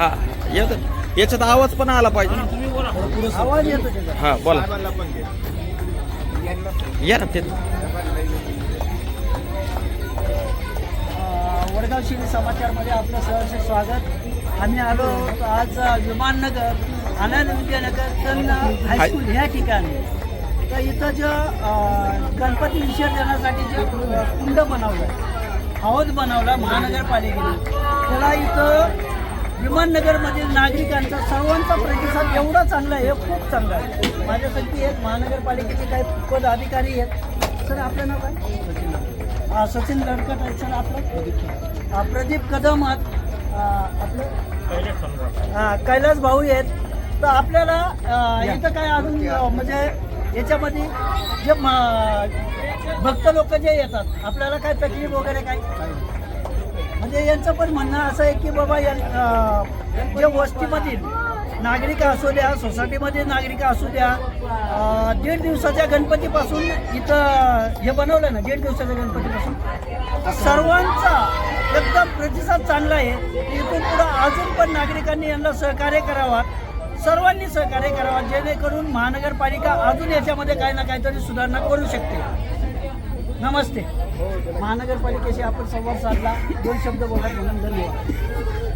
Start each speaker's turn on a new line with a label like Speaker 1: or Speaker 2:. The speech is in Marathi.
Speaker 1: हा येत. याच्यात आवाज पण आला पाहिजे.
Speaker 2: आवाज येतो त्याचा.
Speaker 1: हा बोला. या ना ते
Speaker 2: अ, वडगाव शिरी समाचारमध्ये आपलं सहर्ष स्वागत. आम्ही आलो आहोत आज विमाननगर आनंद विद्यानगर तन हायस्कूल ह्या ठिकाणी. तर इथं जे अ, गणपती विसर्जनासाठी जे कुंड बनवलं हौद बनवला महानगरपालिकेने. त्याला इथं विमाननगरमधील नागरिकांचा सर्वांचा प्रतिसाद एवढा चांगला आहे खूप चांगला आहे. माझ्यासाठी एक महानगरपालिकेचे काही पद अधिकारी आहेत. सर आपलं नाव काय? हा, सचिन लडकट आहे सर आपलं? हा, प्रदीप कदम आहेत. हा, आपलं हा, कैलास भाऊ आहेत. तर आपल्याला इथं काय अजून म्हणजे याच्यामध्ये जे म- भक्त लोक जे येतात आपल्याला काय तकलीफ वगैरे काय? म्हणजे यांचं पण म्हणणं असं आहे की बाबा या जे वस्तीमधील नागरिक असू द्या सोसायटीमध्ये नागरिक असू द्या दीड दिवसाच्या गणपतीपासून इथं हे बनवलं ना दीड दिवसाच्या गणपतीपासून सर्वांचा एकदम प्रतिसाद चांगला आहे. इथून पुढं अजून पण नागरिकांनी यांना सहकार्य करावा. सर्वांनी सहकार्य करावा जेणेकरून महानगरपालिका अजून याच्यामध्ये काही ना काहीतरी सुधारणा करू शकते. नमस्ते. महानगरपालिकेशी आपण संवाद साधला. दोन शब्द बोलत म्हणून धन्यवाद